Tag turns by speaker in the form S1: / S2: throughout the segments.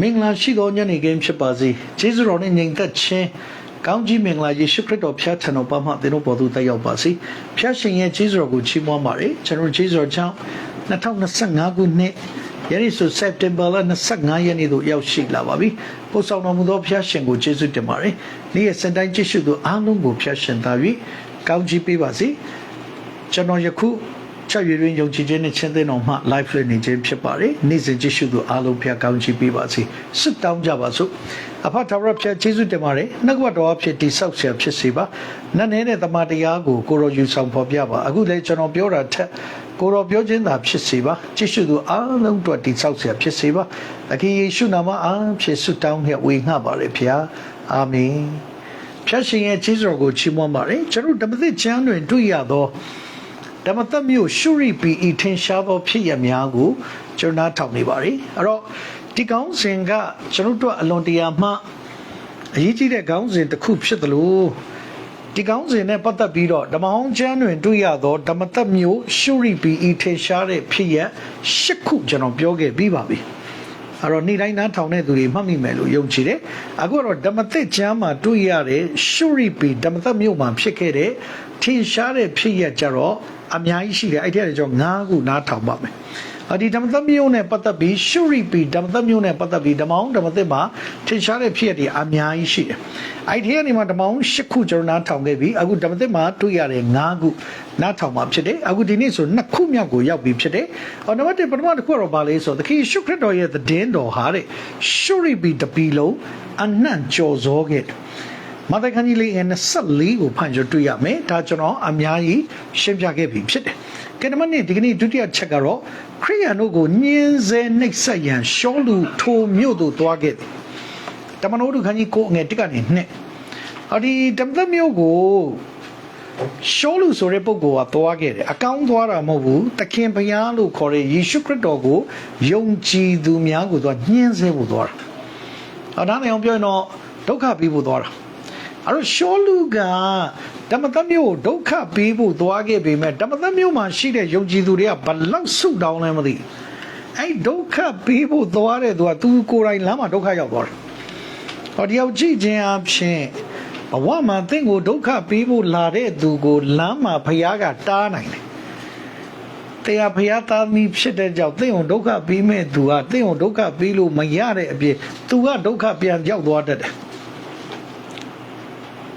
S1: မင်္ဂလာရှိသောညနေခင်းဖြစ်ပါစေကျေးဇူးတော်နဲ့ညီသက်ချင်းကောင်းကြီးမင်္ဂလာယေရှုခရစ်တော်ဖျားထံတော်ပါမှသင်တို့ပေါ်သို့တက်ရောက်ပါစေဖျားရှင်ရဲ့ကျေးဇူးတော်ကိုချီးမွမ်းပါတယ်ကျွန်တော်ကျေးဇူးတော်ကြောင့်2025ခုနှစ်ယနေ့ဆိုစက်တင်ဘာလ25ရက်နေ့သို့ရောက်ရှိလာပါပြီပို့ဆောင်တော်မူသောဖျားရှင်ကိုကျေးဇူးတင်ပါတယ်နေ့ရက်စံတိုင်းကြည့်ရှုသူအားလုံးကိုဖျားရှင်သာ၍ကောင်းကြီးပေးပါစေကျွန်တော်ယခု ချက်ရွေတွင်ယုံကြည်ခြင်းနဲ့ချင်းသိတော်မှ live လွှင့်နေခြင်းဖြစ်ပါတယ်နေ့စဉ်ကြည့်ရှုသူအားလုံးဖျားကောင်းချီးပေးပါစေစစ်တောင်းကြပါစို့အဖထာဝရဖျားကျေးဇူးတင်ပါတယ်နှုတ်ကပတ်တော်အဖြစ်တိဆောက်ဆရာဖြစ်စေပါနတ်နေတဲ့တမန်တရားကိုကိုရောယူဆောင်ဖော်ပြပါအခုလည်းကျွန်တော်ပြောတာထက်ကိုရောပြောခြင်းသာဖြစ်စေပါကြည့်ရှုသူအားလုံးအတွက်တိဆောက်ဆရာဖြစ်စေပါသခင်ယေရှုနာမအားဖြင့်ဆုတောင်းနဲ့ဝေငှပါရဖျားအာမင်ဖျားရှင်ရဲ့ကျေးဇူးတော်ကိုချီးမွမ်းပါတယ်ကျွန်တော်ဓမ္မသစ်ကျမ်းတွင်တွေ့ရသော ဓမ္မသက်မျိုးရှုရိပီဤထင်ရှားသောဖြစ်ရများကိုကျွန်တော်နားထောင်နေပါ रे အဲ့တော့ဒီကောင်းစဉ်ကကျွန်တော်တို့အလွန်တရာမှအရေးကြီးတဲ့ကောင်းစဉ်တစ်ခုဖြစ်တယ်လို့ဒီကောင်းစဉ်နဲ့ပတ်သက်ပြီးတော့ဓမ္မဟောင်းကျမ်းတွင်တွေ့ရသောဓမ္မသက်မျိုးရှုရိပီဤထင်ရှားတဲ့ဖြစ်ရရှစ်ခုကျွန်တော်ပြောခဲ့ပြီးပါပြီ အဲ့တော့နေ့တိုင်းနားထောင်တဲ့သူတွေမှတ်မိမယ်လို့ယုံကြည်တယ်အခုတော့ဓမ္မသစ်ကျမ်းမှာတွေ့ရတဲ့ရှုရိပီဓမ္မသက်မျိုးမှာဖြစ်ခဲ့တဲ့ထင်ရှားတဲ့ဖြစ်ရကြတော့အများကြီးရှိတယ်အဲ့ဒီထဲကျွန်တော်9ခုနားထောင်ပါမယ်အ ဒီဓမ္မသမျိုးနဲ့ပတ်သက်ပြီးရှုရိပီဓမ္မသမျိုးနဲ့ပတ်သက်ပြီးဓမ္မအောင်ဓမ္မသစ်မှာထင်ရှားတဲ့ဖြစ်ရတွေအများကြီးရှိတယ်အဲ့ဒီကနေမှဓမ္မအောင်10ခုကျွန်တော်နားထောင်ခဲ့ပြီးအခုဓမ္မသစ်မှာတွေ့ရတဲ့9ခုနားထောင်မှာဖြစ်တယ်အခုဒီနေ့ဆို2ခုမြောက်ကိုရောက်ပြီဖြစ်တယ်ဟောနံပါတ်1ပထမတစ်ခုကတော့ဗာလဲဆိုသခင်ရှုခရစ်တော်ရဲ့သတင်းတော်ဟာတဲ့ရှုရိပီတပီလုံးအနှံ့ကြော်စောခဲ့တယ်မဿခန်းကြီးလေးငယ်24ကိုဖန်ကြတွေ့ရမယ်ဒါကျွန်တော်အများကြီးရှင်းပြခဲ့ပြီဖြစ်တယ် ကဲနံပါတ်1ဒီကနေ့ဒုတိယချက်ကတော့ခရိယန်တို့ကိုညင်းဆဲနှိပ်စက်ရန်ရှောလူထိုမြို့သို့သွားခဲ့တယ်တမန်တော်တို့ခန်းကြီးကိုငယ်တစ်ကနေနှစ်အဒီတမန်မြို့ကိုရှောလူဆိုတဲ့ပုဂ္ဂိုလ်ကသွားခဲ့တယ်အကောင်းသွားတာမဟုတ်ဘူးသခင်ဘုရားလို့ခေါ်တဲ့ယေရှုခရစ်တော်ကိုယုံကြည်သူများကိုသွားညှင်းဆဲဖို့သွားတာဟောဒါနဲ့အောင်ပြောရင်တော့ဒုက္ခပြီးဖို့သွားတာအဲ့တော့ရှောလူက ဓမ္မသမျိုးကိုဒုက္ခပေးဖို့သွားခဲ့ပေမဲ့ဓမ္မသမျိုးမှာရှိတဲ့ယုံကြည်သူတွေကဘလောက်ဆုတောင်းလဲမသိဘူးအဲ့ဒုက္ခပေးဖို့သွားတဲ့သူကသူကိုယ်တိုင်လမ်းမှာဒုက္ခရောက်သွားတယ်ဟောဒီရောက်ကြည့်ခြင်းအဖြစ်ဘဝမှာသင်ကိုဒုက္ခပေးဖို့လာတဲ့သူကိုလမ်းမှာဖခင်ကတားနိုင်တယ်တရားဖခင်သားသမီးဖြစ်တဲ့ကြောင့်သင်ကိုဒုက္ခပေးမဲ့သူကသင်ကိုဒုက္ခပေးလို့မရတဲ့အပြင်သူကဒုက္ခပြန်ရောက်သွားတတ်တယ်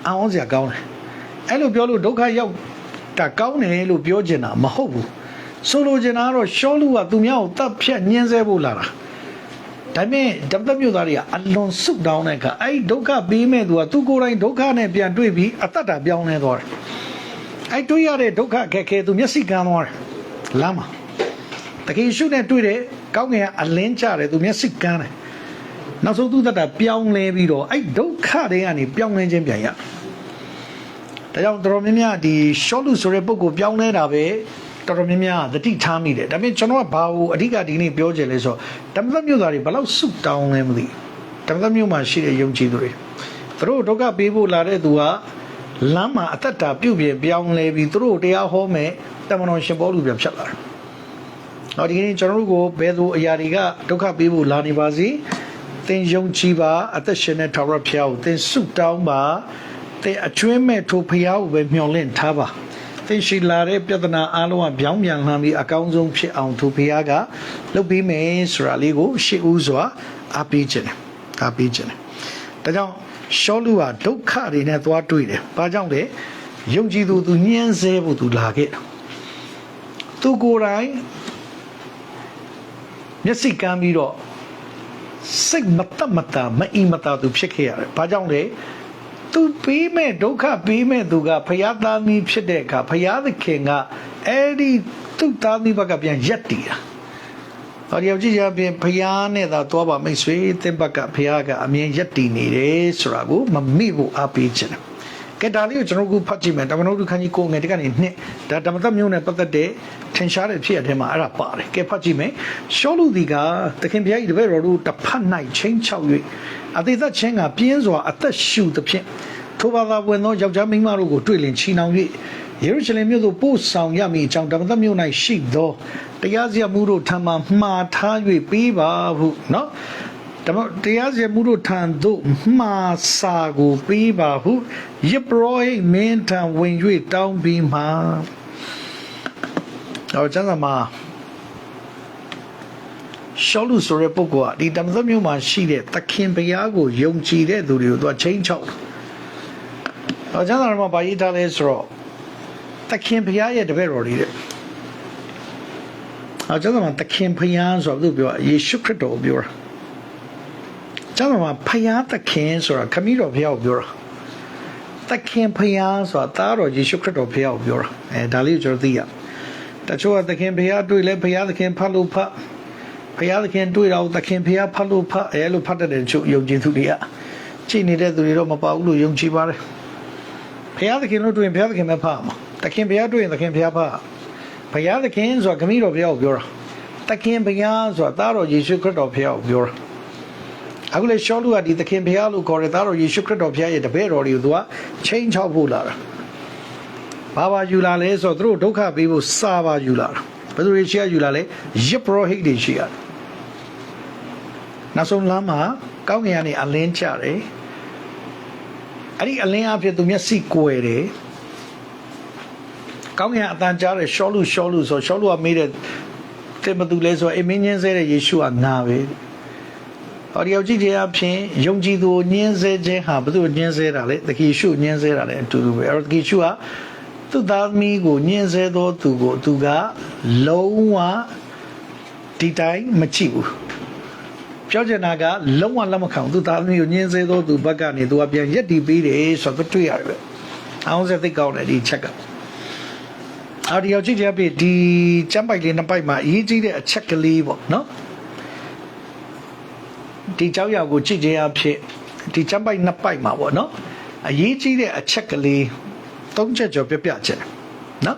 S1: အောင်စရာကောင်းတယ် အဲ့လိုပြောလို့ဒုက္ခရောက်တာကောင်းတယ်လို့ပြောချင်တာမဟုတ်ဘူးဆိုလိုချင်တာကတော့ရှောလူကသူများကိုတတ်ဖြတ်ညှင်းဆဲဖို့လာတာဒါပေမဲ့ဓမ္မမြို့သားတွေကအလွန်ဆုတောင်းတဲ့အခါအဲ့ဒုက္ခပေးမဲ့သူကသူကိုယ်တိုင်ဒုက္ခနဲ့ပြန်တွေ့ပြီးအသက်တာပြောင်းလဲသွားတယ်အဲ့တွေ့ရတဲ့ဒုက္ခအခက်ခဲသူမျက်စိကန်းသွားတယ်လမ်းမှာတကယ်ရှုနဲ့တွေ့တဲ့ကောင်းငယ်ကအလင်းကျတယ်သူမျက်စိကန်းတယ်နောက်ဆုံးသူသက်တာပြောင်းလဲပြီးတော့အဲ့ဒုက္ခတွေကနေပြောင်းလဲခြင်းပြန်ရတယ် ဒါကြောင့်တော်တော်များများဒီရှော့လူဆိုတဲ့ပုံကိုပြောင်းလဲတာပဲတော်တော်များများသတိထားမိတယ်ဒါပေမဲ့ကျွန်တော်ကဘာကိုအဓိကဒီနေ့ပြောချင်လဲဆိုတော့ဓမ္မသမျိုးသားတွေဘယ်လောက်စုတောင်းလဲမသိဓမ္မသမျိုးမှာရှိတဲ့ယုံကြည်သူတွေသူတို့ဒုက္ခပေးဖို့လာတဲ့သူကလမ်းမှာအသက်တာပြုတ်ပြပြောင်းလဲပြီးသူတို့တရားဟောမယ်တမန်တော်ရှင်ပေါလုပြန်ဖြတ်လာတယ်။နောက်ဒီကနေ့ကျွန်တော်တို့ကိုဘယ်သူအရာတွေကဒုက္ခပေးဖို့လာနေပါစေသင်ယုံကြည်ပါအသက်ရှင်တဲ့ထာဝရဘုရားကိုသင်ဆုတောင်းပါ သင်အကျွမ်းမဲ့ထိုဘုရားကိုပဲမျှော်လင့်ထားပါသင်ရှိလာတဲ့ပြဿနာအလုံးကပြောင်းပြန်လှမ်းပြီးအကောင်းဆုံးဖြစ်အောင်ထိုဘုရားကလုပ်ပြီးမယ်ဆိုတာလေးကိုရှေ့ဦးစွာအားပေးခြင်းတယ်အားပေးခြင်းတယ်ဒါကြောင့်ရှောလူဟာဒုက္ခတွေနဲ့သွားတွေ့တယ်ဘာကြောင့်လဲယုံကြည်သူသူညှင်းဆဲဖို့သူလာခဲ့တာသူကိုယ်တိုင်မျက်စိကမ်းပြီးတော့စိတ်မတတ်မတာမအီမတာသူဖြစ်ခဲ့ရတယ်။ဘာကြောင့်လဲ။ तू ပေးမဲ့ဒုက္ခပေးမဲ့သူကဖရာသားမီးဖြစ်တဲ့အခါဖရာသခင်ကအဲ့ဒီသူ့သားမီးဘက်ကပြန်ရက်တည်တာ။ဟောဒီရောက်ကြည့်ရပြင်ဖရာနဲ့သာသွားပါမိတ်ဆွေသင်ဘက်ကဖရာကအမြင်ရက်တည်နေတယ်ဆိုတာကိုမမိဖို့အားပေးခြင်းတယ်။ကဲဒါလေးကိုကျွန်တော်တို့ဖတ်ကြည့်မယ်တမန်တော်တို့ခန်းကြီးကိုငယ်တကနေနှစ်ဒါဓမ္မသက်မျိုးနဲ့ပတ်သက်တဲ့ထင်ရှားတဲ့ဖြစ်အထဲမှာအဲ့ဒါပါတယ်ကဲဖတ်ကြည့်မယ်ရှောလူဒီကသခင်ဘုရား၏တပည့်တော်တို့တစ်ဖက်၌ချင်းချောက်၍ အသေးသက်ချင်းကပြင်းစွာအသက်ရှူသဖြင့်ထိုဘာသာဝင်သောယောက်ျားမိန်းမတို့ကိုတွေ့လင်ချီနှောင်၍ယေရုရှလင်မြို့သို့ပို့ဆောင်ရမည်အကြောင်းဓမ္မသက်မြို့၌ရှိသောတရားစီရင်မှုတို့ထံမှမှားထား၍ပေးပါဟုနော်ဓမ္မတရားစီရင်မှုတို့ထံသို့မှားစာကိုပေးပါဟုယေဘရောဟိမင်းထံဝင်၍တောင်းပြီးမှတော့ကျမ်းစာမှာ ရှောလူဆိုတဲ့ပုဂ္ဂိုလ်ကဒီတမန်တော်မျိုးမှာရှိတဲ့သခင်ဘုရားကိုယုံကြည်တဲ့သူတွေကိုသူကချင်းချောက်တယ်။တော့ကျမ်းစာမှာဗာရေးထားလဲဆိုတော့သခင်ဘုရားရဲ့တပည့်တော်တွေတဲ့။တော့ကျမ်းစာမှာသခင်ဘုရားဆိုတော့သူပြောယေရှုခရစ်တော်ကိုပြောတာ။ကျမ်းစာမှာဘုရားသခင်ဆိုတာခမည်းတော်ဘုရားကိုပြောတာ။သခင်ဘုရားဆိုတာသားတော်ယေရှုခရစ်တော်ဘုရားကိုပြောတာ။အဲဒါလေးကိုကျွန်တော်သိရ။တချို့ကသခင်ဘုရားတွေ့လဲဘုရားသခင်ဖတ်လို့ဖတ် ဘုရားသခင်တွေ့တော့သခင်ဘုရားဖတ်လို့ဖတ်အဲလိုဖတ်တတ်တဲ့ချို့ယုံကြည်သူတွေကကြည်နေတဲ့သူတွေတော့မပါဘူးလို့ယုံကြည်ပါတယ်ဘုရားသခင်လို့တွေ့ရင်ဘုရားသခင်ပဲဖတ်မှာသခင်ဘုရားတွေ့ရင်သခင်ဘုရားဖတ်ဘုရားသခင်ဆိုတာခမည်းတော်ဘုရားကိုပြောတာသခင်ဘုရားဆိုတာသားတော်ယေရှုခရစ်တော်ဘုရားကိုပြောတာအခုလေရှောလူကဒီသခင်ဘုရားလို့ခေါ်တဲ့သားတော်ယေရှုခရစ်တော်ဘုရားရဲ့တပည့်တော်တွေကိုသူကချင်းချောက်ဖို့လာတာဘာဘာယူလာလဲဆိုတော့သူတို့ဒုက္ခပေးဖို့စာပါယူလာတာ ဘယ်သူတွေရှိရယူလာလဲယစ်ပရောဟိတ်တွေရှိရတယ်နောက်ဆုံးလမ်းမှာကောင်းကင်ကနေအလင်းကျတယ်အဲ့ဒီအလင်းအဖြစ်သူမျက်စိကွယ်တယ်ကောင်းကင်အတန်ကြားတယ်ရှောလူရှောလူဆိုရှောလူကမေးတယ်တဲ့ဘသူလဲဆိုအမင်းညင်းဆဲတဲ့ယေရှုကငါပဲဟောဒီရောက်ကြည့်တဲ့အဖြစ်ယုံကြည်သူကိုညင်းဆဲခြင်းဟာဘသူညင်းဆဲတာလဲတကယ်ရှုညင်းဆဲတာလဲအတူတူပဲအဲ့တော့တကယ်ရှုက သူ့သားသမီးကိုညင်းဆဲသောသူကိုသူကလုံးဝဒီတိုင်းမကြည့်ဘူးပြောချင်တာကလုံးဝလက်မခံဘူးသူသားသမီးကိုညင်းဆဲသောသူဘက်ကနေသူကပြန်ရက်တီးပေးတယ်ဆိုတော့တွေ့ရတယ်ပဲအောင်စက်သိကောင်းတယ်ဒီချက်ကအော်ဒီရောက်ကြည့်ကြပြီဒီကျမ်းပိုက်လေးနှစ်ပိုက်မှာအရေးကြီးတဲ့အချက်ကလေးပေါ့နော်ဒီကြောက်ရောက်ကိုကြည့်ခြင်းအဖြစ်ဒီကျမ်းပိုက်နှစ်ပိုက်မှာပေါ့နော်အရေးကြီးတဲ့အချက်ကလေး သုံးချက်ကျော်ပြပြချက်နော်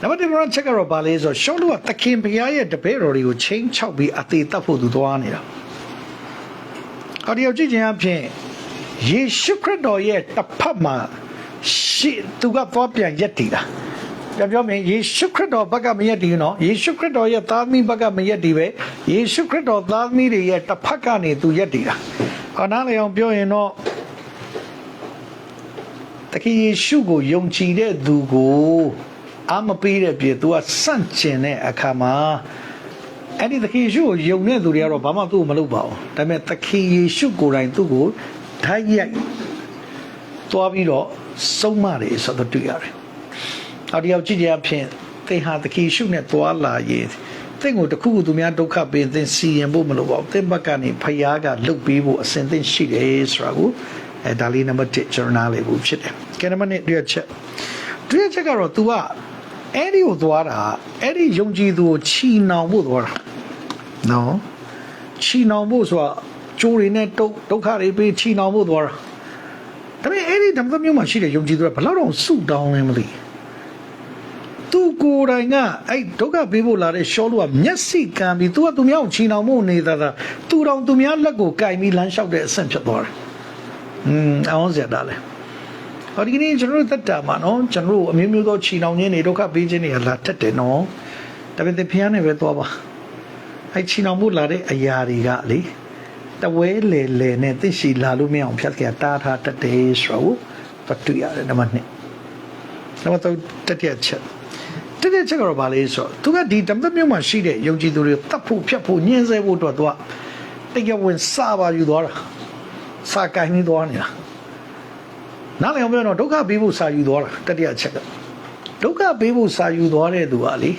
S1: နံပါတ်1ချက်ကတော့ဗာလဲဆိုရှောလူကသခင်ဘုရားရဲ့တပည့်တော်တွေကိုချင်းချောက်ပြီးအသေးတတ်ဖို့သူသွားနေတာအော်ဒီရောက်ကြည့်ခြင်းအဖြစ်ယေရှုခရစ်တော်ရဲ့တစ်ဖက်မှာရှေ့သူကသွားပြန်ရက်တည်တာပြောပြောမယ်ယေရှုခရစ်တော်ဘက်ကမရက်တည်နော်ယေရှုခရစ်တော်ရဲ့သားသမီးဘက်ကမရက်တည်ပဲယေရှုခရစ်တော်သားသမီးတွေရဲ့တစ်ဖက်ကနေသူရက်တည်တာခေါနားလေအောင်ပြောရင်တော့ တခင်ယေရှုကိုယုံကြည်တဲ့သူကိုအာမပေးတဲ့ပြေ तू ကစန့်ကျင်တဲ့အခါမှာအဲ့ဒီသခင်ယေရှုကိုယုံတဲ့သူတွေကတော့ဘာမှသူ့ကိုမလုပ်ပါဘူးဒါပေမဲ့သခင်ယေရှုကိုယ်တိုင်သူ့ကိုဓာတ်ရိုက်သွားပြီးတော့စုံမတယ်ဆိုတော့တွေ့ရတယ်။အော်ဒီရောက်ကြည့်ကြအဖြစ်သင်ဟာသခင်ယေရှုနဲ့သွားလာရင်သင်ကိုတခုခုသူများဒုက္ခပေးသင်စီရင်ဖို့မလိုပါဘူး။သင်ဘက်ကနေဖယားကလုတ်ပေးဖို့အစဉ်သင့်ရှိတယ်ဆိုတာကို အဲဒါလေးနံပါတ်1ကျွန်တော်နားလည်ဖို့ဖြစ်တယ်။ကဲနံပါတ်2တွေ့ချက်တွေ့ချက်ကတော့ तू ကအဲ့ဒီကိုသွားတာအဲ့ဒီယုံကြည်သူကိုချီနှောင်ဖို့သွားတာနော်ချီနှောင်ဖို့ဆိုတာကျိုးတွေနဲ့ဒုက္ဒုက္ခတွေပေးချီနှောင်ဖို့သွားတာဒါပေမဲ့အဲ့ဒီဓမ္မသမျိုးမှာရှိတဲ့ယုံကြည်သူကဘယ်လောက်တော့စုတောင်းလဲမသိသူကိုယ်တိုင်ကအဲ့ဒုက္ခပေးဖို့လာတဲ့ရှောလူကမျက်စိကံပြီး तू ကသူများကိုချီနှောင်ဖို့နေတာသာသူတော်သူများလက်ကိုကင်ပြီးလမ်းလျှောက်တဲ့အဆင့်ဖြစ်သွားတယ် อืมအောင်စရာတာလဲဟောဒီကနေ့ကျွန်တော်တို့တက်တာမှာနော်ကျွန်တော်တို့အမျိုးမျိုးသောခြီနှောင်ခြင်းတွေဒုက္ခပေးခြင်းတွေလာတက်တယ်နော်ဒါပေမဲ့ဖျားနေပဲသွားပါအဲခြီနှောင်မှုလာတဲ့အရာတွေကလေတဝဲလေလေနဲ့သိရှိလာလို့မရအောင်ဖြတ်ကြတားထားတတ်တယ်ဆိုတော့တွေ့ရတယ်နံပါတ်1နံပါတ်3တတိယချက်တတိယချက်ကတော့ဗာလဲဆိုတော့သူကဒီတမန်မျိုးမှာရှိတဲ့ယုံကြည်သူတွေတတ်ဖို့ဖြတ်ဖို့ညှင်းဆဲဖို့အတွက်သူကတရားဝင်စပါယူသွားတာ စာကိုင်းနေသွားနေတာနားလည်အောင်ပြောတော့ဒုက္ခပေးဖို့စာယူသွားတာတတိယချက်ကဒုက္ခပေးဖို့စာယူသွားတဲ့သူကလေ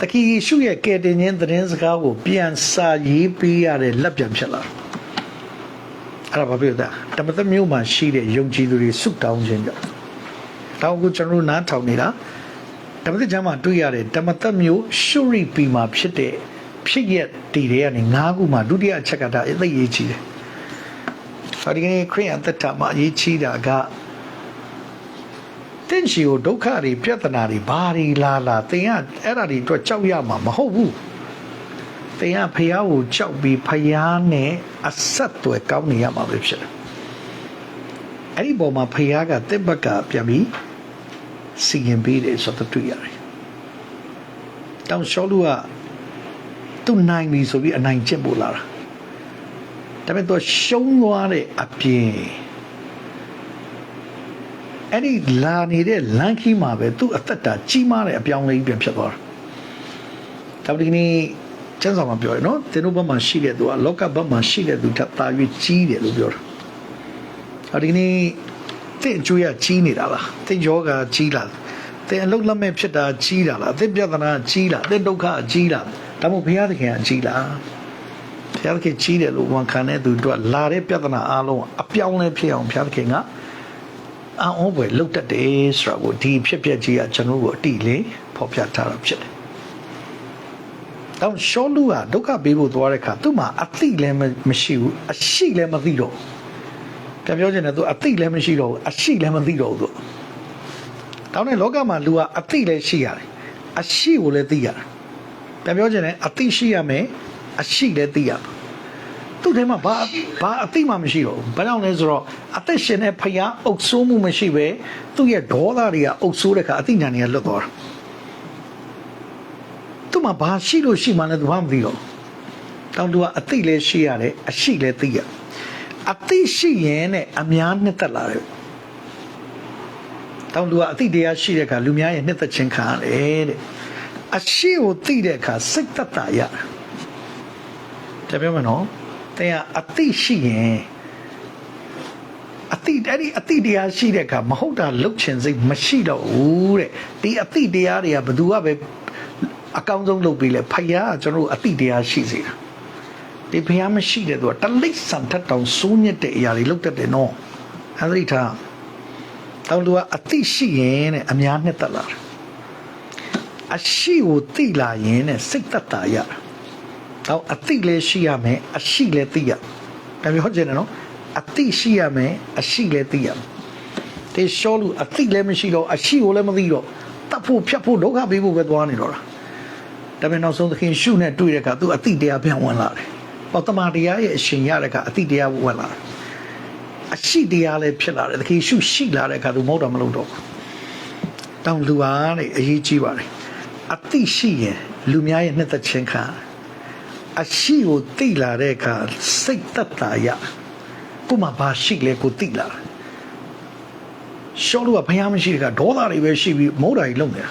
S1: တခင်ယေရှုရဲ့ကယ်တင်ခြင်းသတင်းစကားကိုပြန်စာရေးပေးရတဲ့လက်ပြန်ဖြစ်လာအဲ့ဒါဘာဖြစ်လဲတမန်မျိုးမှာရှိတဲ့ယုံကြည်သူတွေစုတောင်းခြင်းကြောင့်တောင်းကိုကျွန်တော်နားထောင်နေတာတမန်ကျမ်းမှာတွေ့ရတဲ့တမန်မျိုးရှုရိပီမှာဖြစ်တဲ့ဖြစ်ရက်တည်တဲ့ကနေ၅ခုမှာဒုတိယအချက်ကဒါအသိရေးကြီးတယ်။ ဒီကနေ့ခရိယန်သက်တာမှာအရေးကြီးတာကတင့်ချီကိုဒုက္ခတွေပြဿနာတွေဘာတွေလာလာသင်ကအဲ့ဒါတွေအတွက်ကြောက်ရမှာမဟုတ်ဘူး။သင်ကဖះကိုကြောက်ပြီးဖះနဲ့အဆက်အသွယ်ကောင်းနေရမှာပဲဖြစ်တယ်။အဲ့ဒီပုံမှာဖះကတစ်ဘက်ကပြန်ပြီးစီရင်ပေးတယ်ဆိုတော့တွေ့ရတယ်။တောင်ရှောလူကသူ့နိုင်ပြီဆိုပြီးအနိုင်ကျင့်ပို့လာတာ။ ဒါပေမဲ့သူရှုံးသွားတဲ့အပြင်အဲ့ဒီလာနေတဲ့လမ်းခီးမှာပဲသူ့အသက်တာကြီးမားတဲ့အပြောင်းအလဲကြီးပြန်ဖြစ်သွားတာဒါပေမဲ့ဒီနေ့ကျမ်းစာမှာပြောရနော်သင်တို့ဘက်မှာရှိတဲ့သူကလောကဘက်မှာရှိတဲ့သူထပ်သာ၍ကြီးတယ်လို့ပြောတာအဲ့ဒီနေ့သင်အကျိုးရကြီးနေတာလားသင်ယောဂကြီးလားသင်အလုတ်လက်မဲ့ဖြစ်တာကြီးတာလားသင်ပြဿနာကြီးလားသင်ဒုက္ခကြီးလားဒါမှမဟုတ်ဘုရားသခင်ကကြီးလားဘု ရားသခင်ကြီးတယ်လို့ဝန်ခံတဲ့သူတို့လာတဲ့ပြဿနာအလုံးအပြောင်းလဲဖြစ်အောင်ဘုရားသခင်ကအံ့ဩဖွယ်လှုပ်တတ်တယ်ဆိုတာကိုဒီဖြစ်ပျက်ကြီးကကျွန်တော်တို့ကိုအတိလေးဖော်ပြထားတာဖြစ်တယ်။တောင်ရှောလူကဒုက္ခပေးဖို့သွားတဲ့အခါသူ့မှာအသိလည်းမရှိဘူးအရှိလည်းမသိတော့ဘူး။ပြန်ပြောချင်တယ်သူအသိလည်းမရှိတော့ဘူးအရှိလည်းမသိတော့ဘူးသူ။တောင်းတဲ့လောကမှာလူကအသိလည်းရှိရတယ်။အရှိကိုလည်းသိရတယ်။ပြန်ပြောချင်တယ်အသိရှိရမယ်အရှိလည်းသိရမယ်။ သူ့ထဲမှာဘာဘာအသိမှမရှိတော့ဘူး။ဘာကြောင့်လဲဆိုတော့အသက်ရှင်တဲ့ဖယားအုပ်ဆိုးမှုမရှိပဲသူ့ရဲ့ဒေါသတွေကအုပ်ဆိုးတဲ့ခါအသိဉာဏ်တွေကလွတ်သွားတာ။သူ့မှာဘာရှိလို့ရှိမှလည်းသူဘာမသိတော့ဘူး။တောင်သူကအသိလည်းရှိရတယ်အရှိလည်းသိရ။အသိရှိရင်နဲ့အများနှစ်သက်လာတယ်။တောင်သူကအသိတရားရှိတဲ့အခါလူများရဲ့နှစ်သက်ခြင်းခံရတယ်တဲ့။အရှိကိုသိတဲ့အခါစိတ်သက်သာရတယ်။တပြောမယ်နော်။ တင်ကအသိရှိရင်အတိအဲ့ဒီအတိတရားရှိတဲ့အခါမဟုတ်တာလုတ်ချင်စိတ်မရှိတော့ဘူးတဲ့ဒီအတိတရားတွေကဘယ်သူကပဲအကောင်းဆုံးလုပ်ပြီးလဲဖယားကကျွန်တော်တို့အတိတရားရှိစေတာဒီဖယားမရှိတဲ့သူကတလိษံထက်တောင်စိုးညက်တဲ့အရာတွေလုတ်တတ်တယ်နော်အဲ့ဒီထားတောင်သူကအတိရှိရင်တဲ့အများနဲ့တက်လာတယ်အရှိကိုသိလာရင်တဲ့စိတ်သက်သာရတော့ အတိလည်းရှိရမယ်အရှိလည်းသိရဒါမျိုးဟုတ်ကြတယ်နော်အသိရှိရမယ်အရှိလည်းသိရမယ်တေရှောလူအသိလည်းမရှိတော့အရှိကိုလည်းမသိတော့တတ်ဖို့ဖြတ်ဖို့ဒုက္ခပေးဖို့ပဲသွားနေတော့တာဒါပေမဲ့နောက်ဆုံးသခင်ရှုနဲ့တွေ့တဲ့အခါသူအသိတရားပြန်ဝင်လာတယ်ပေါ့တမန်တရားရဲ့အရှင်ရတဲ့အခါအသိတရားဝင်လာတယ်အရှိတရားလည်းဖြစ်လာတယ်သခင်ရှုရှိလာတဲ့အခါသူမဟုတ်တော့မလုပ်တော့ဘူးတောင်လူအားတဲ့အရေးကြီးပါတယ်အသိရှိရင်လူများရဲ့နှစ်သက်ခြင်းခံ အရှိကိုသိလာတဲ့အခါစိတ်သက်သာရတယ်ကိုမှဘာရှိလဲကိုသိလာရှောလို့ကဘုရားမရှိတဲ့ကဒေါသတွေပဲရှိပြီးမုန်းတာကြီးလုံနေတာ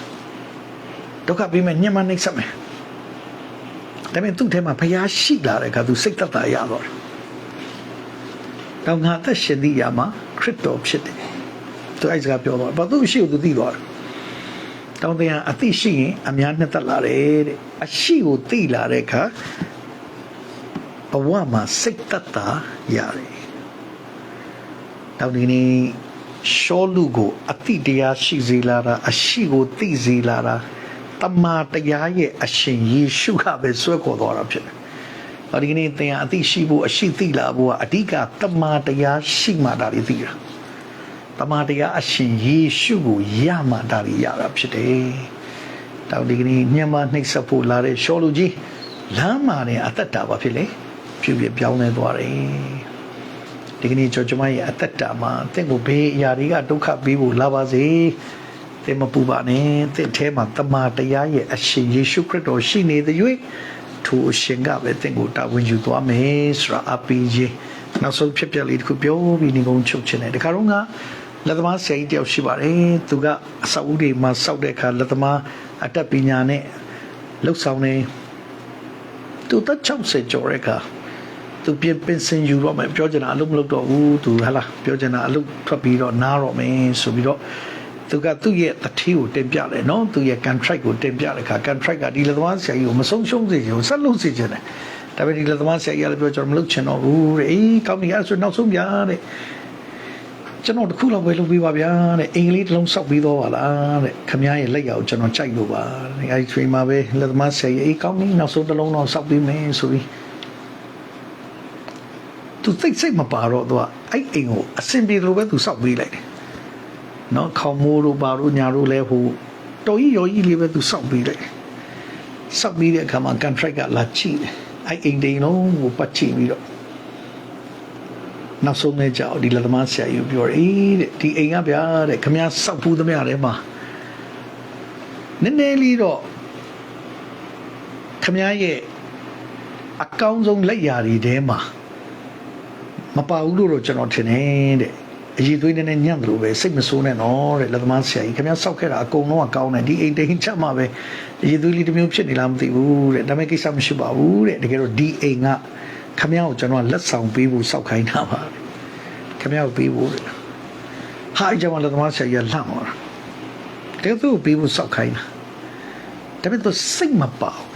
S1: ဒုက္ခပေးမယ်ညှဉ်းမနှိပ်စက်မယ်ဒါပေမဲ့သူ့ထဲမှာဘုရားရှိလာတဲ့ကသူစိတ်သက်သာရတော့တယ်တော့ငါသက်ရှင်သည့်အရာမှာခရစ်တော်ဖြစ်တယ်သူအဲ့စကားပြောတော့ဘာသူရှိကိုသူသိသွားတယ်တောင်းတရားအသိရှိရင်အများနဲ့သက်လာတယ်တဲ့အရှိကိုသိလာတဲ့အခါဘ ဝမှာစိတ်သက်သာရတယ်နောက်ဒီနေ့ရှောလူကိုအတိတရားရှိစေလာတာအရှိကိုသိစေလာတာတမာတရားရဲ့အရှင်ယေရှုကပဲဆွဲခေါ်သွားတာဖြစ်တယ်။အဲဒီနေ့သင်ဟာအတိရှိဖို့အရှိသိလာဖို့ကအဓိကတမာတရားရှိမှဒါတွေသိတာ။တမာတရားအရှင်ယေရှုကိုရမှဒါတွေရတာဖြစ်တယ်။တောက်ဒီကနေ့ညမနှိပ်စက်ဖို့လာတဲ့ရှောလူကြီးလမ်းမာနဲ့အသက်တာပါဖြစ်လေ။ ပြုပြပြောင်းလဲသွားတယ်။ဒီကနေ့ကျွန်မရဲ့အသက်တာမှာတင့်ကိုဘေးအရာတွေကဒုက္ခပေးဖို့လာပါစေသင်မပူပါနဲ့သင်ထဲမှာတမန်တရားရဲ့အရှင်ယေရှုခရစ်တော်ရှိနေတဲ့၍ထိုအရှင်ကပဲသင်ကိုတာဝန်ယူသွားမယ်ဆိုတာအပီးကြီးနောက်ဆုံးဖြစ်ပျက်လေးတစ်ခုပြောပြီးနေကုန်ချုပ်ချင်တယ်ဒီခါတော့ကလက်သမားဆရာကြီးတယောက်ရှိပါတယ်သူကအစာဦးတွေမှာစောက်တဲ့အခါလက်သမားအတတ်ပညာနဲ့လှုပ်ဆောင်နေသူတက်60ကျော်တဲ့အခါ သူပြင်ပင်စင်ယူတော့မယ်ပြောချင်တာအလုပ်မလုပ်တော့ဘူးသူဟလာပြောချင်တာအလုပ်ထွက်ပြီးတော့နားတော့မယ်ဆိုပြီးတော့သူကသူ့ရဲ့တတိကိုတင်ပြတယ်နော်သူရဲ့ contract ကိုတင်ပြတဲ့အခါ contract ကဒီလက်သမားဆရာကြီးကိုမဆုံးရှုံးစေချင်ဘူးဆက်လုပ်စေချင်တယ်ဒါပေမဲ့ဒီလက်သမားဆရာကြီးကလည်းပြောကျွန်တော်မလုပ်ချင်တော့ဘူးတဲ့အေးကောင်းပြီအဲ့ဆိုနောက်ဆုံးပြတဲ့ကျွန်တော်တခုလောက်ပဲလုပ်ပေးပါဗျာတဲ့အင်္ဂလိပ်တစ်လုံးစောက်ပြီးတော့ပါလားတဲ့ခမည်းရဲ့လက်ရအောင်ကျွန်တော်ကြိုက်လို့ပါတဲ့အဲဒီ train မှာပဲလက်သမားဆရာကြီးအေးကောင်းပြီနောက်ဆုံးတစ်လုံးတော့စောက်ပေးမယ်ဆိုပြီး သူစိတ်စိတ်မပါတော့သူကအဲ့အိမ်ကိုအစင်ပြေလို့ပဲသူစောက်ပေးလိုက်တယ်နော်ခေါမိုးတို့ဘာတို့ညာတို့လဲဟိုတော်ကြီးရောကြီးလေးပဲသူစောက်ပေးလိုက်စောက်ပြီးတဲ့အခါမှာ contract ကလာကြည့်တယ်အဲ့အိမ်တိန်လုံးကိုပတ်ကြည့်ပြီးတော့နောက်ဆုံးနဲ့ကြောက်ဒီလက်သမားဆရာကြီးပြောတယ်အေးတဲ့ဒီအိမ်ကဗျာတဲ့ခမည်းစောက်ဖူးသမျှထဲမှာနည်းနည်းလေးတော့ခမည်းရဲ့အကောင်းဆုံးလက်ရာတွေထဲမှာ မပါဘူးလို့တော့ကျွန်တော်ထင်တယ်တဲ့အည်သွေးနဲ့ညံ့တယ်လို့ပဲစိတ်မဆိုးနဲ့နော်တဲ့လက်သမားဆရာကြီးခင်ဗျားစောက်ခဲ့တာအကုန်လုံးကကောင်းတယ်ဒီအိမ်တိန်ချက်မှပဲအည်သွေးလေးတစ်မျိုးဖြစ်နေလားမသိဘူးတဲ့ဒါပေမဲ့ကိစ္စမရှိပါဘူးတဲ့တကယ်တော့ဒီအိမ်ကခင်ဗျားကိုကျွန်တော်လက်ဆောင်ပေးဖို့စောက်ခိုင်းတာပါခင်ဗျားကိုပေးဖို့တဲ့ဟာအကြောင်းလက်သမားဆရာကြီးကလှမ်းသွားတာတကယ်သူ့ကိုပေးဖို့စောက်ခိုင်းတာဒါပေမဲ့သူစိတ်မပါဘူး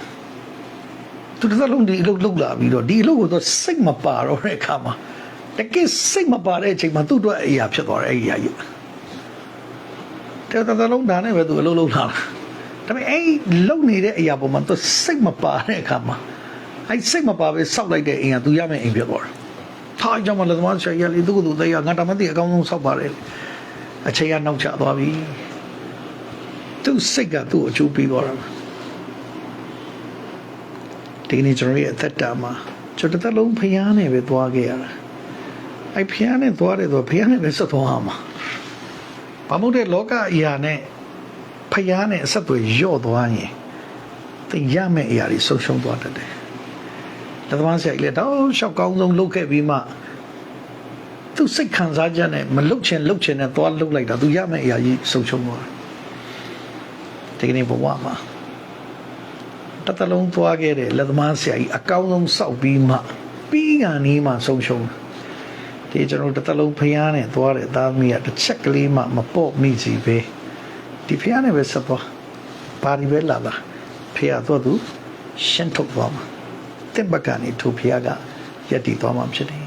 S1: သူတစ်လုံးဒီအလုပ်လုပ်လာပြီးတော့ဒီအလုပ်ကိုသူစိတ်မပါတော့တဲ့အခါမှာ တကယ်စိတ်မပါတဲ့အချိန်မှာသူ့အတွက်အရာဖြစ်သွားတယ်အဲ့ဒီအရာကြီးတဲ့တစ်လုံးဒါနဲ့ပဲသူအလုပ်လုပ်လာတာဒါပေမဲ့အဲ့လုပ်နေတဲ့အရာပေါ်မှာသူစိတ်မပါတဲ့အခါမှာအဲ့စိတ်မပါပဲစောက်လိုက်တဲ့အိမ်ကသူရမယ့်အိမ်ဖြစ်သွားတယ်ထားကြောင့်မလဲသမားဆရာကြီးကလေသူ့ကိုယ်သူတရားငါတမသိအကောင်းဆုံးစောက်ပါတယ်အချိန်ကနောက်ကျသွားပြီသူ့စိတ်ကသူ့ကိုအကျိုးပေးသွားတာဒီနေ့ကျွန်တော်ရဲ့အသက်တာမှာကျွန်တော်တစ်သက်လုံးဖျားနေပဲသွားခဲ့ရတာ အဲ့ဖျားနဲ့သွားတယ်ဆိုဖျားနဲ့ပဲဆက်သွားရမှာဘာမို့တဲ့လောကအရာနဲ့ဖျားနဲ့အဆက်အသွယ်ညော့သွားရင်သင်ရမယ့်အရာတွေဆုံးရှုံးသွားတတ်တယ်လက်သမားဆရာကြီးလည်းတော့ရှောက်ကောင်းဆုံးလုပ်ခဲ့ပြီးမှသူစိတ်ခံစားချက်နဲ့မလုတ်ချင်လုတ်ချင်နဲ့သွားလုတ်လိုက်တာသူရမယ့်အရာကြီးဆုံးရှုံးသွားတယ်ဒီကနေ့ဘဝမှာတစ်သလုံးသွားခဲ့တဲ့လက်သမားဆရာကြီးအကောင်းဆုံးစောက်ပြီးမှပြီးကံนี้မှဆုံးရှုံးတယ် ဒီကျွန်တော်တစ်သလုံးဖျားနဲ့သွားတဲ့သားသမီးကတစ်ချက်ကလေးမှမပေါ့မိစီပဲဒီဖျားနဲ့ပဲဆက်သွားပါရီပဲလာလာဖျားတော့သူရှင်းထုတ်သွားမှာတစ်ဘက်ကနေထိုဖျားကရက်တည်သွားမှာဖြစ်တယ်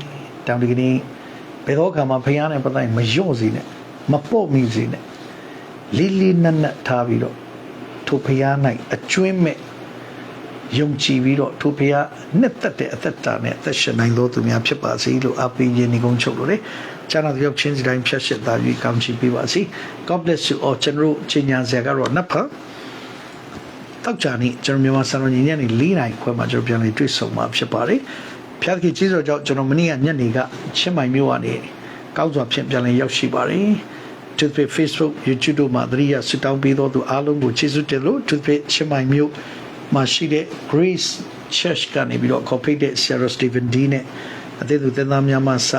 S1: တောင်ဒီကနေ့ဘယ်တော့မှဖျားနဲ့ပတ်သက်မလျော့စီနဲ့မပေါ့မိစီနဲ့လေးလေးနက်နက်ထားပြီးတော့ထိုဖျား၌အကျွင်းမဲ့ ယုံကြည်ပြီးတော့ထိုဖျားနှစ်သက်တဲ့အသက်တာနဲ့အသက်ရှင်နိုင်သောသူများဖြစ်ပါစေလို့အပိယင်းဒီကုန်းချုပ်လို့လေကျန်တဲ့ရုပ်ချင်းစီတိုင်းဖြတ်ရှစ်သားပြီးကောင်းချီးပေးပါစေ God bless you all ကျွန်တော်တို့ချိန်ညာဆရာကတော့နတ်ဖတ်တောက်ကြနေ့ကျွန်တော်မြန်မာစံတော်ညီညနေ၄နိုင်ခွဲမှာကျွန်တော်ပြန်လည်တွေ့ဆုံမှာဖြစ်ပါတယ်ဖျားသခင်ကျေးဇူးတော်ကြောင့်ကျွန်တော်မနေ့ကညနေကချင်းမိုင်မြို့ကနေကောက်စွာဖြင့်ပြန်လည်ရောက်ရှိပါတယ် Toothpick Facebook YouTube တို့မှာသတိရဆွတောင်းပေးသောသူအားလုံးကိုကျေးဇူးတင်လို့ Toothpick ချင်းမိုင်မြို့ မှာရှိတဲ့ Grace Church ကနေပြီးတော့ခေါ်ဖိတ်တဲ့ Sarah Stephen D နဲ့အသေးသူသင်သားများမှစ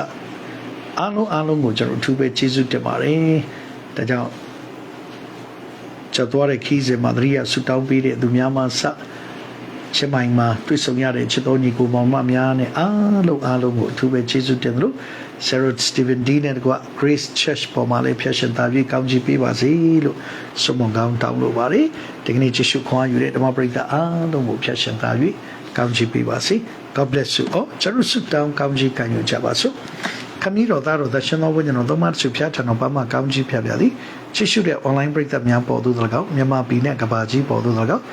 S1: အားလုံးအားလုံးကိုကျွန်တော်အထူးပဲကျေးဇူးတင်ပါတယ်။ဒါကြောင့်ကျွန်တော်ရဲ့ခီးစဉ်မှာသတိရဆွတောင်းပေးတဲ့သူများမှစ ချစ်မိုင်မှာတွေ့ဆုံရတဲ့ချစ်တော်ညီကိုမောင်မများနဲ့အားလုံးအားလုံးကိုအထူးပဲကျေးဇူးတင်လို့ Sarah Stephen D နဲ့က Grace Church ပေါ်မှာလည်းဖျက်ရှင်သားပြီးကောင်းချီးပေးပါစေလို့ဆုမွန်ကောင်းတောင်းလို့ပါတယ်ဒီကနေ့ကျေးဇူးခွန်အားယူတဲ့ဓမ္မပရိသတ်အားလုံးကိုဖျက်ရှင်သားပြီးကောင်းချီးပေးပါစေ God bless you all ကျွန်တော်ဆုတောင်းကောင်းချီးခံယူကြပါစို့ခမည်းတော်သားတော်သရှင်တော်ဝိညာဉ်တော်သုံးပါးစုဖျားထံတော်ပါမှကောင်းချီးဖြတ်ပြသည်ချစ်ရှုတဲ့ online ပရိသတ်များပေါ်သို့သော၎င်းမြန်မာပြည်နဲ့ကမ္ဘာကြီးပေါ်သို့သော၎င်း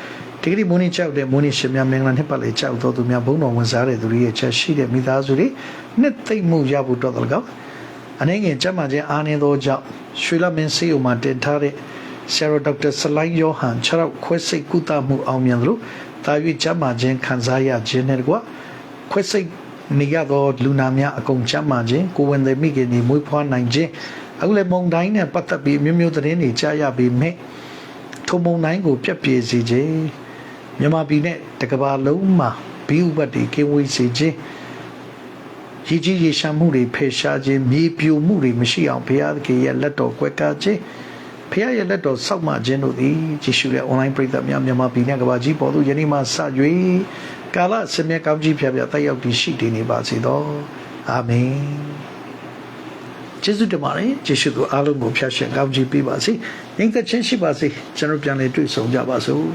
S1: ဒီကနေ့မိုးနေကြောက်တဲ့မိုးနေရှင်များမင်္ဂလာနှစ်ပတ်လေကြောက်တော်သူများဘုန်းတော်ဝင်စားတဲ့သူတွေရဲ့ချက်ရှိတဲ့မိသားစုတွေနှစ်သိမ့်မှုရဖို့တော့သော၎င်းအနေငယ်ကျမ်းမာခြင်းအားနည်းသောကြောင့်ရွှေလမင်းစေးုံမှာတင်ထားတဲ့ဆရာတော်ဒေါက်တာဆလိုင်းယောဟန်ခြေထောက်ခွဲစိတ်ကုသမှုအောင်မြင်သလိုတာ၍ကျမ်းမာခြင်းခံစားရခြင်းနဲ့တကွခွဲစိတ်နေရသောလူနာများအကုန်ကျမ်းမာခြင်းကိုဝင်သည်မိခင်တွေမွေးဖွားနိုင်ခြင်းအခုလည်းမုံတိုင်းနဲ့ပတ်သက်ပြီးမျိုးမျိုးသတင်းတွေကြားရပေမဲ့ထုံမုံတိုင်းကိုပြက်ပြေစေခြင်း မြန်မာပြည်နဲ့တကဘာလုံးမှာဘီဥပတ်တွေကင်းဝေးစေခြင်းရည်ကြီးရေရှာမှုတွေဖယ်ရှားခြင်းမြေပြိုမှုတွေမရှိအောင်ဘုရားသခင်ရဲ့လက်တော်ကွယ်ကာခြင်းဖခင်ရဲ့လက်တော်စောက်မှခြင်းတို့သည်ယေရှုရဲ့ online ပရိသတ်များမြန်မာပြည်နဲ့ကမ္ဘာကြီးပေါ်သို့ယနေ့မှစ၍ကာလစမြဲကောင်းကြီးဖျားဖျားတက်ရောက်ပြီးရှိတည်နေပါစေသောအာမင်ကျေးဇူးတင်ပါတယ်ယေရှုကိုအားလုံးကိုဖျားရှင်ကောင်းကြီးပေးပါစေညီသက်ချင်းရှိပါစေကျွန်တော်ပြန်လည်တွေ့ဆုံကြပါစို့